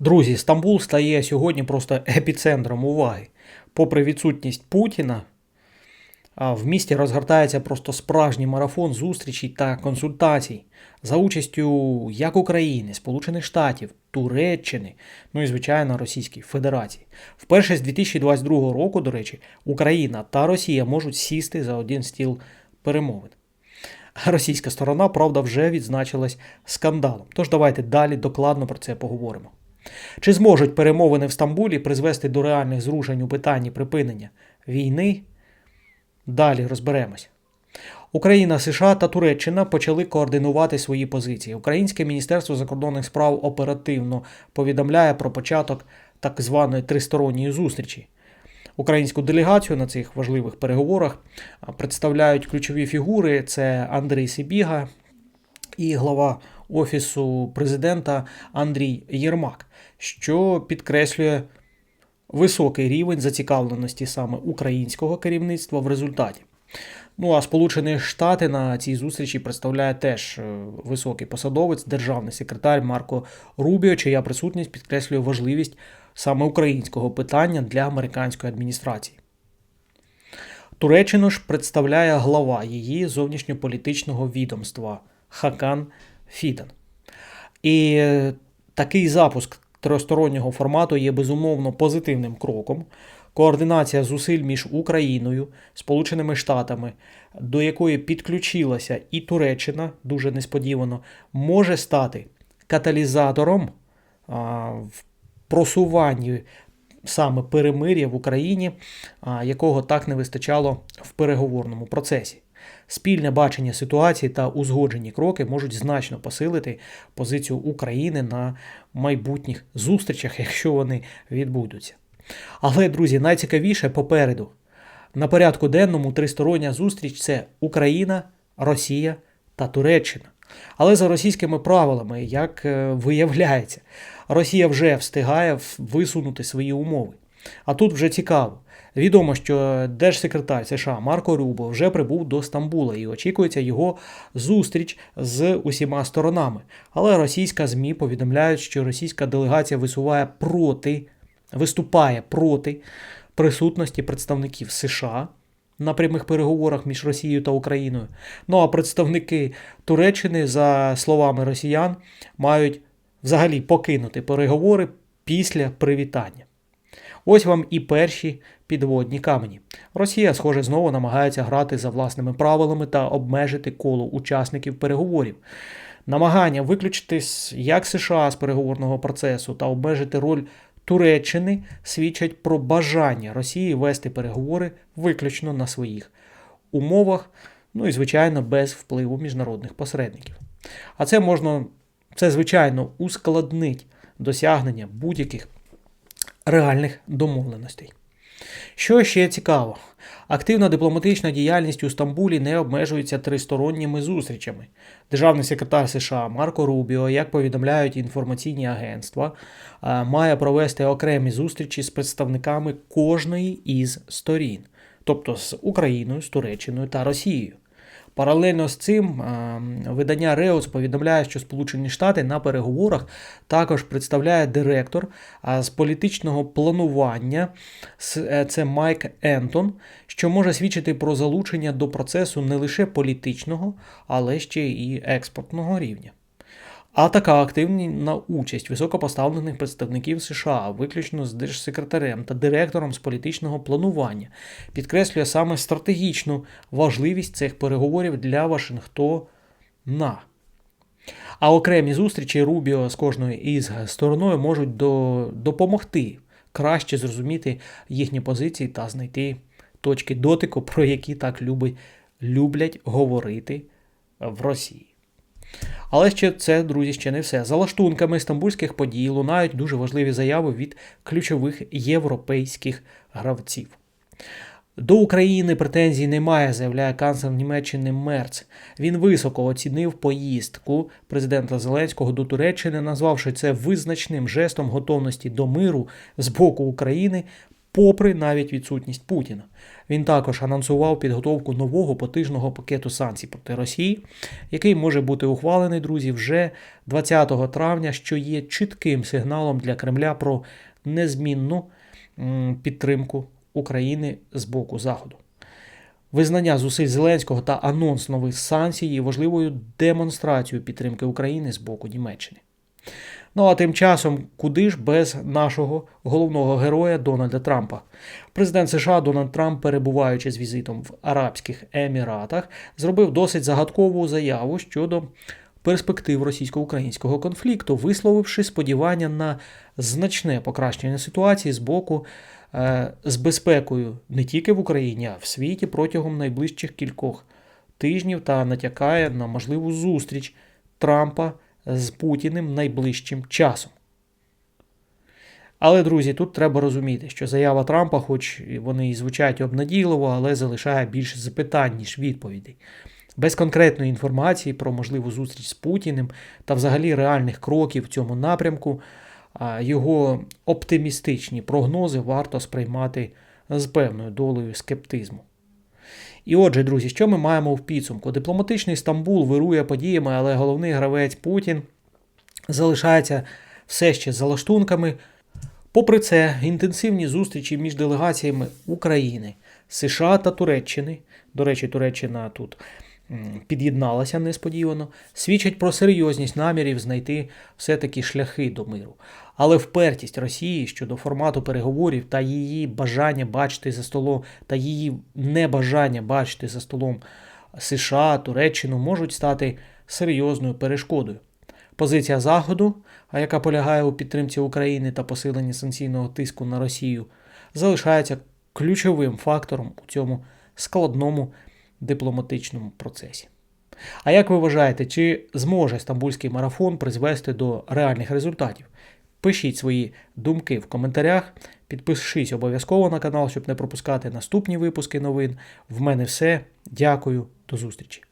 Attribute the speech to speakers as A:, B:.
A: Друзі, Стамбул стає сьогодні просто епіцентром уваги. Попри відсутність Путіна, в місті розгортається просто справжній марафон зустрічей та консультацій за участю як України, Сполучених Штатів, Туреччини, ну і звичайно Російської Федерації. Вперше з 2022 року, до речі, Україна та Росія можуть сісти за один стіл перемовин. Російська сторона, правда, вже відзначилась скандалом. Тож давайте далі докладно про це поговоримо. Чи зможуть перемовини в Стамбулі призвести до реальних зрушень у питанні припинення війни? Далі розберемось. Україна, США та Туреччина почали координувати свої позиції. Українське Міністерство закордонних справ оперативно повідомляє про початок так званої тристоронньої зустрічі. Українську делегацію на цих важливих переговорах представляють ключові фігури: це Андрій Сибіга і глава Офісу президента Андрій Єрмак, що підкреслює високий рівень зацікавленості саме українського керівництва в результаті. Ну а Сполучені Штати на цій зустрічі представляє теж е, високий посадовець, державний секретар Марко Рубіо, чия присутність підкреслює важливість саме українського питання для американської адміністрації. Туреччину ж представляє глава її зовнішньополітичного відомства Хакан Фідан. І е, такий запуск тристороннього формату є безумовно позитивним кроком. Координація зусиль між Україною, Сполученими Штатами, до якої підключилася і Туреччина, дуже несподівано, може стати каталізатором в просуванні саме перемир'я в Україні, якого так не вистачало в переговорному процесі. Спільне бачення ситуації та узгоджені кроки можуть значно посилити позицію України на майбутніх зустрічах, якщо вони відбудуться. Але, друзі, найцікавіше попереду. На порядку денному тристороння зустріч це Україна, Росія та Туреччина. Але за російськими правилами, як е, виявляється, Росія вже встигає висунути свої умови. А тут вже цікаво. Відомо, що держсекретар США Марко Рубо вже прибув до Стамбула і очікується його зустріч з усіма сторонами. Але російська ЗМІ повідомляють, що російська делегація висуває проти, виступає проти присутності представників США на прямих переговорах між Росією та Україною. Ну а представники Туреччини, за словами росіян, мають взагалі покинути переговори після привітання. Ось вам і перші підводні камені. Росія, схоже, знову намагається грати за власними правилами та обмежити коло учасників переговорів. Намагання виключити як США з переговорного процесу та обмежити роль Туреччини свідчать про бажання Росії вести переговори виключно на своїх умовах, ну і, звичайно, без впливу міжнародних посередників. А це можна, це, звичайно, ускладнить досягнення будь-яких реальних домовленостей. Що ще цікаво, активна дипломатична діяльність у Стамбулі не обмежується тристоронніми зустрічами. Державний секретар США Марко Рубіо, як повідомляють інформаційні агентства, має провести окремі зустрічі з представниками кожної із сторін, тобто з Україною, з Туреччиною та Росією. Паралельно з цим видання Реус повідомляє, що Сполучені Штати на переговорах також представляє директор з політичного планування, е, це Майк Ентон, що може свідчити про залучення до процесу не лише політичного, але ще і експортного рівня. А така активна участь високопоставлених представників США, виключно з держсекретарем та директором з політичного планування, підкреслює саме стратегічну важливість цих переговорів для Вашингтона. А окремі зустрічі Рубіо з кожною із стороною можуть до, допомогти краще зрозуміти їхні позиції та знайти точки дотику, про які так любить, люблять говорити в Росії. Але ще це, друзі, ще не все. За лаштунками стамбульських подій лунають дуже важливі заяви від ключових європейських гравців. До України претензій немає, заявляє канцлер Німеччини Мерц. Він високо оцінив поїздку президента Зеленського до Туреччини, назвавши це визначним жестом готовності до миру з боку України попри навіть відсутність Путіна. Він також анонсував підготовку нового потижного пакету санкцій проти Росії, який може бути ухвалений, друзі, вже 20 травня, що є чітким сигналом для Кремля про незмінну підтримку України з боку Заходу. Визнання зусиль Зеленського та анонс нових санкцій є важливою демонстрацією підтримки України з боку Німеччини. Ну а тим часом, куди ж без нашого головного героя Дональда Трампа? Президент США Дональд Трамп, перебуваючи з візитом в Арабських Еміратах, зробив досить загадкову заяву щодо перспектив російсько-українського конфлікту, висловивши сподівання на значне покращення ситуації з боку е, з безпекою не тільки в Україні, а в світі протягом найближчих кількох тижнів та натякає на можливу зустріч Трампа з Путіним найближчим часом. Але, друзі, тут треба розуміти, що заява Трампа, хоч вони і звучать обнадійливо, але залишає більше запитань, ніж відповідей. Без конкретної інформації про можливу зустріч з Путіним та взагалі реальних кроків в цьому напрямку, його оптимістичні прогнози варто сприймати з певною долею скептизму. І отже, друзі, що ми маємо в підсумку? Дипломатичний Стамбул вирує подіями, але головний гравець Путін залишається все ще за лаштунками. Попри це, інтенсивні зустрічі між делегаціями України, США та Туреччини, до речі, Туреччина тут під'єдналася несподівано, свідчать про серйозність намірів знайти все-таки шляхи до миру. Але впертість Росії щодо формату переговорів та її бажання бачити за столом та її небажання бачити за столом США, Туреччину можуть стати серйозною перешкодою. Позиція Заходу, яка полягає у підтримці України та посиленні санкційного тиску на Росію, залишається ключовим фактором у цьому складному дипломатичному процесі. А як ви вважаєте, чи зможе стамбульський марафон призвести до реальних результатів? Пишіть свої думки в коментарях, підпишись обов'язково на канал, щоб не пропускати наступні випуски новин. В мене все. Дякую, до зустрічі!